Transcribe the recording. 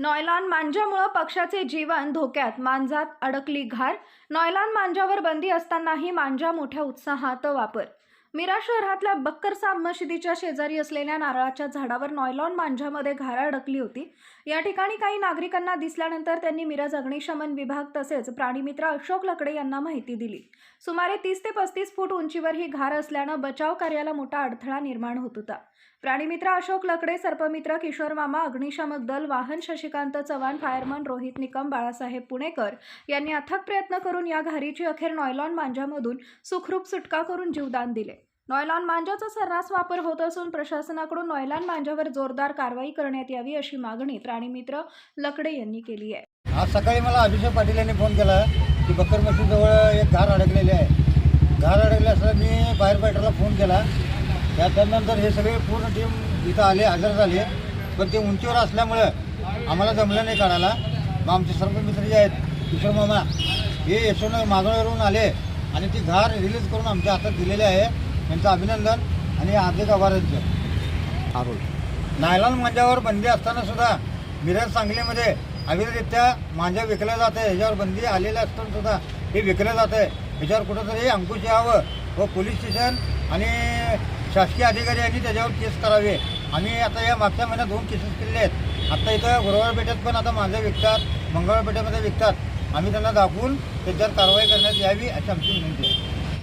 Nylon मांजामुळं पक्षाचे जीवन धोक्यात मांजात अडकली घार. नॉयलॉन मांजावर बंदी असतानाही मांजा मोठ्या उत्साहात वापर मिरा शहरातल्या बक्करसाब मशिदीच्या शेजारी असलेल्या नारळाच्या झाडावर नॉयलॉन मांजामध्ये घार अडकली होती. या ठिकाणी काही नागरिकांना दिसल्यानंतर त्यांनी मिरज अग्निशमन विभाग तसेच प्राणीमित्र अशोक लकडे यांना माहिती दिली. सुमारे तीस ते पस्तीस फूट उंचीवर ही घार असल्यानं बचाव कार्याला मोठा अडथळा निर्माण होत होता. प्राणीमित्र अशोक लकडे सर्पमित्र किशोर मामा अग्निशामक दल वाहन शशिकांत चव्हाण फायरमन रोहित निकम बाळासाहेब पुणेकर यांनी अथक प्रयत्न करून या घारीची अखेर नॉयलॉन मांजामधून सुखरूप सुटका करून जीवदान दिले. नॉयलॉन मांजाचा सर्रास वापर होत असून प्रशासनाकडून नॉयलॉन मांजावर जोरदार कारवाई करण्यात यावी अशी मागणी प्राणीमित्र लकडे यांनी केली आहे. आज सकाळी मला अभिषेक पाटील यांनी फोन केला की बक्कर मशीदजवळ एक घार अडकलेली आहे. घार अडकले असं मी फायर फायटरला फोन केला. त्या त्यानंतर हे सगळे पूर्ण टीम इथं आले हजर झाले. पण ते उंचीवर असल्यामुळं आम्हाला जमलं नाही काढायला. मग आमचे सर्व मित्र जे आहेत किशोर मामा हे यशवंत मागवरून आले आणि ती घार रिलीज करून आमच्या हातात दिलेली आहे. त्यांचं अभिनंदन आणि हार्दिक आभार यांचं नायलॉन मांजावर बंदी असताना सुद्धा मिरज सांगलीमध्ये अविररित्या मांजा विकल्या जाते ह्याच्यावर बंदी आलेल्या असताना सुद्धा हे विकलं जातं आहे ह्याच्यावर कुठंतरी अंकुश यावं व पोलीस स्टेशन आणि शासकीय अधिकारी यांनी त्याच्यावर केस करावे. आम्ही आता या मागच्या महिन्यात दोन केसेस केलेले आहेत. आता इथं गुरुवार पेठेत पण आता मांजा विकतात मंगळवार पेठेमध्ये विकतात. आम्ही त्यांना दाखवून त्याच्यावर कारवाई करण्यात यावी अशी आमची विनंती आहे.